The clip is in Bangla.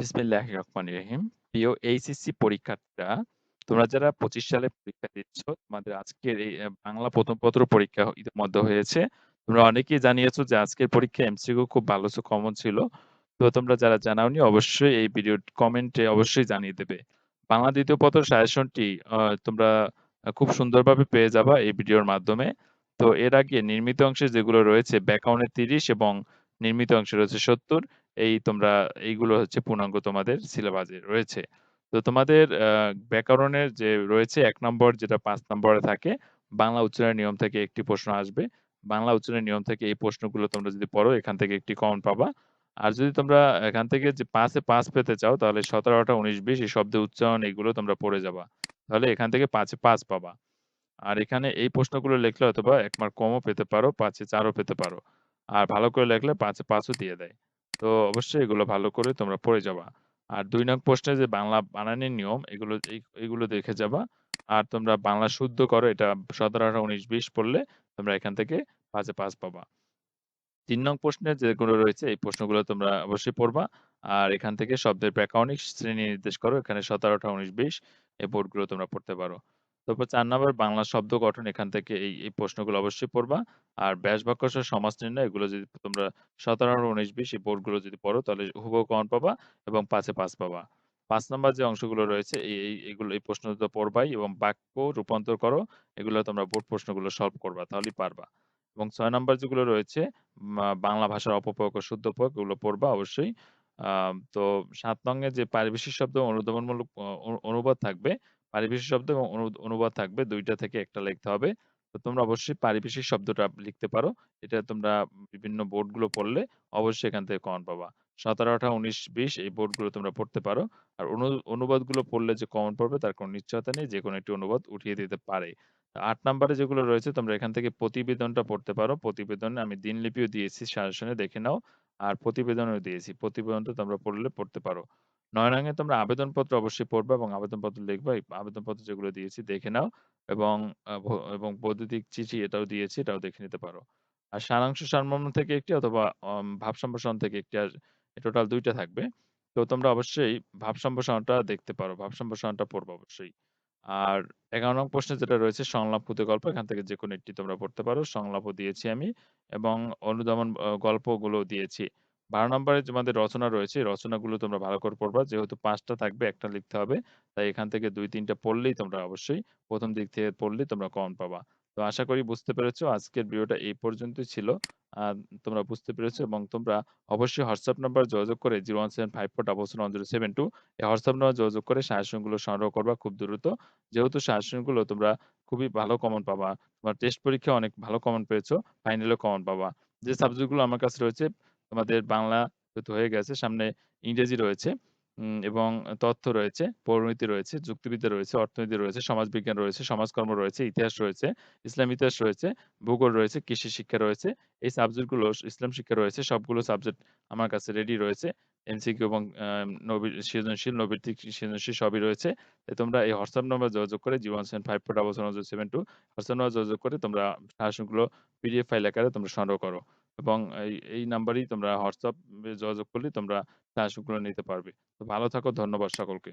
বিসমিল্লাহির রহমানির রহিম। প্রিয় এইচএসসি পরীক্ষার্থীরা, তোমরা যারা ২৫ সালে পরীক্ষা দিচ্ছ, তোমাদের আজকের এই বাংলা ১ম পত্র পরীক্ষা ইতিমধ্যে হয়েছে। তোমরা অনেকেই জানিয়েছো যে আজকের পরীক্ষায় এমসিকিউ খুব ভালো কমন ছিল। তো তোমরা যারা জানাওনি অবশ্যই এই ভিডিওর কমেন্টে অবশ্যই জানিয়ে দেবে। বাংলা ২য় পত্র সাজেশনটি তোমরা খুব সুন্দরভাবে পেয়ে যাবা এই ভিডিওর মাধ্যমে। তো এর আগে নির্মিত অংশে যেগুলো রয়েছে ব্যাকরণের ৩০ এবং নির্মিত অংশে রয়েছে ৭০ এই তোমরা এইগুলো হচ্ছে পূর্ণাঙ্গ তোমাদের সিলেবাসে রয়েছে। তো তোমাদের ব্যাকরণের যে রয়েছে ১ নম্বর যেটা ৫ নম্বরে থাকে, বাংলা উচ্চারণের নিয়ম থেকে একটি প্রশ্ন আসবে। বাংলা উচ্চারণের নিয়ম থেকে এই প্রশ্নগুলো তোমরা যদি পড়ো এখান থেকে একটি কমন পাবা। আর যদি তোমরা এখান থেকে যে ৫ এ ৫ পেতে চাও তাহলে সতেরোটা উনিশ বিশ এই শব্দের উচ্চারণ এগুলো তোমরা পড়ে যাবা। তাহলে এখান থেকে ৫ এ ৫ পাবা। আর এখানে এই প্রশ্নগুলো লিখলে ১ মার্ক কমও পেতে পারো, ৫ এ ৪ ও পেতে পারো। আর ভালো করে লেখলে ৫ এ ৫ ও দিয়ে দেয়। তো অবশ্যই এগুলো ভালো করে তোমরা পড়ে যাবা। আর ২ নং প্রশ্নে যে বাংলা বানানের নিয়ম এগুলো এগুলো দেখে যাবা। আর তোমরা বাংলা শুদ্ধ করো এটা ১৭, ১৮, ১৯, ২০ পড়লে তোমরা এখান থেকে ৫ এ ৫ পাবা। ৩ নং প্রশ্নে যেগুলো রয়েছে এই প্রশ্নগুলো তোমরা অবশ্যই পড়বা। আর এখান থেকে শব্দের ব্যাকরণিক শ্রেণি নির্দেশ করো। এখানে ১৭, ১৮, ১৯, ২০ এই বোর্ডগুলো তোমরা পড়তে পারো। তারপর ৪ নম্বর বাংলা শব্দ গঠন এখান থেকে এই, এই প্রশ্নগুলো অবশ্যই পড়বা। আর ব্যাস বাক্য সহ সমাস নির্ণয় এগুলো যদি তোমরা ১৭, ১৮, ১৯, ২০ এই বোর্ডগুলো যদি পড়ো তাহলে হুবহু কমন পাবা এবং ৫ এ ৫ পাবা। ৫ নম্বর যে অংশগুলো রয়েছে এই, এগুলো এই প্রশ্ন তো পড়বাই এবং বাক্য রূপান্তর করো। এগুলো তোমরা বোর্ড প্রশ্নগুলো সলভ করবা তাহলেই পারবা। এবং ছয় নম্বর যেগুলো রয়েছে বাংলা ভাষার অপপ্রয়োগ ও শুদ্ধ প্রয়োগ এগুলো পড়বা অবশ্যই। তো সাত নং এ যে পারিভাষিক শব্দ অনুধাবনমূলক অ অনুবাদ থাকবে, পারিভাষিক শব্দ এবং অনুবাদ থাকবে দুইটা থেকে একটা লিখতে হবে। তো তোমরা অবশ্যই পারিভাষিক শব্দটা লিখতে পারো। এটা তোমরা বিভিন্ন বোর্ডগুলো পড়লে অবশ্যই এখান থেকে কমন পাবা। ১৭, ১৮, ১৯, ২০ এই বোর্ডগুলো তোমরা পড়তে পারো। আর অনু অনুবাদগুলো পড়লে যে কমন পড়বে তার কোনো নিশ্চয়তা নেই। যে কোনো একটি অনুবাদ উঠিয়ে দিতে পারে। আট নম্বরে যেগুলো রয়েছে তোমরা এখান থেকে প্রতিবেদনটা পড়তে পারো। প্রতিবেদনে আমি দিনলিপিও দিয়েছি সাজেশনে দেখে নাও। আর প্রতিবেদনও দিয়েছি। প্রতিবেদনটা তোমরা পড়লে পড়তে পারো। ৯ নং তোমরা আবেদনপত্র অবশ্যই পড়বে এবং আবেদনপত্র লিখবা। আবেদনপত্র যেগুলো দিয়েছি দেখে নাও এবং এবং বৈদ্যুতিক চিঠি এটাও দিয়েছি, এটাও দেখে নিতে পারো। আর সারাংশ সারমর্ম থেকে একটি অথবা ভাব সম্প্রসারণ থেকে একটি আর টোটাল দুইটা থাকবে। তো তোমরা অবশ্যই ভাব সম্প্রসারণটা দেখতে পারো। ভাব সম্প্রসারণটা পড়বা অবশ্যই। আর ১১ নং প্রশ্নে যেটা রয়েছে সংলাপ খুদে গল্প, এখান থেকে যেকোনো একটি তোমরা পড়তে পারো। সংলাপও দিয়েছি আমি এবং অনুধাবন অ গল্পগুলো দিয়েছি। ১২ নম্বরে তোমাদের রচনা রয়েছে। এই রচনাগুলো তোমরা ভালো করে পড়বা। যেহেতু ৫ টা থাকবে ১ টা লিখতে হবে। তাই এখান থেকে ২-৩ টা পড়লেই তোমরা অবশ্যই ১ম দিক থেকে পড়লেই তোমরা কমন পাবা। তো আশা করি বুঝতে পেরেছ। আজকের ভিডিওটা এই পর্যন্তই ছিল। আ তোমরা বুঝতে পেরেছ এবং তোমরা অবশ্যই হোয়াটসঅ্যাপ নাম্বারে যোগাযোগ করে 01754771072 এই হোয়াটসঅ্যাপ নাম্বারে যোগাযোগ করে সাজেশনগুলো সংগ্রহ করবা খুব দ্রুত। যেহেতু সাজেশনগুলো তোমরা খুবই ভালো কমন পাবা। তোমার টেস্ট পরীক্ষায় অনেক ভালো কমন পেয়েছ, ফাইনালেও কমন পাবা। যে সাবজেক্টগুলো আমার কাছে রয়েছে তোমাদের বাংলা যেহেতু হয়ে গেছে, সামনে ইংরেজি রয়েছে এবং তথ্য রয়েছে, পরিমিতি রয়েছে, যুক্তিবিদ্যা রয়েছে, অর্থনীতি রয়েছে, সমাজবিজ্ঞান রয়েছে, সমাজকর্ম রয়েছে, ইতিহাস রয়েছে, ইসলাম ইতিহাস রয়েছে, ভূগোল রয়েছে, কৃষি শিক্ষা রয়েছে। এই সাবজেক্টগুলো ইসলাম শিক্ষা রয়েছে। সবগুলো সাবজেক্ট আমার কাছে রেডি রয়েছে। এমসিকিউ এবং আ নবী সৃজনশীল, নৈর্ব্যক্তিক সৃজনশীল সবই রয়েছে। তোমরা এই হোয়াটসঅ্যাপ নম্বর যোগাযোগ করে 01754771072 হোয়াটসঅ্যাপ নম্বর যোগাযোগ করে তোমরা সাজেশনগুলো পিডিএফ ফাইল আকারে তোমরা সংগ্রহ করো। এবং এই, এই নাম্বারেই তোমরা হোয়াটসঅ্যাপে যোগাযোগ করলে তোমরা সাজেশনগুলো নিতে পারবে। তো ভালো থাকো। ধন্যবাদ সকলকে।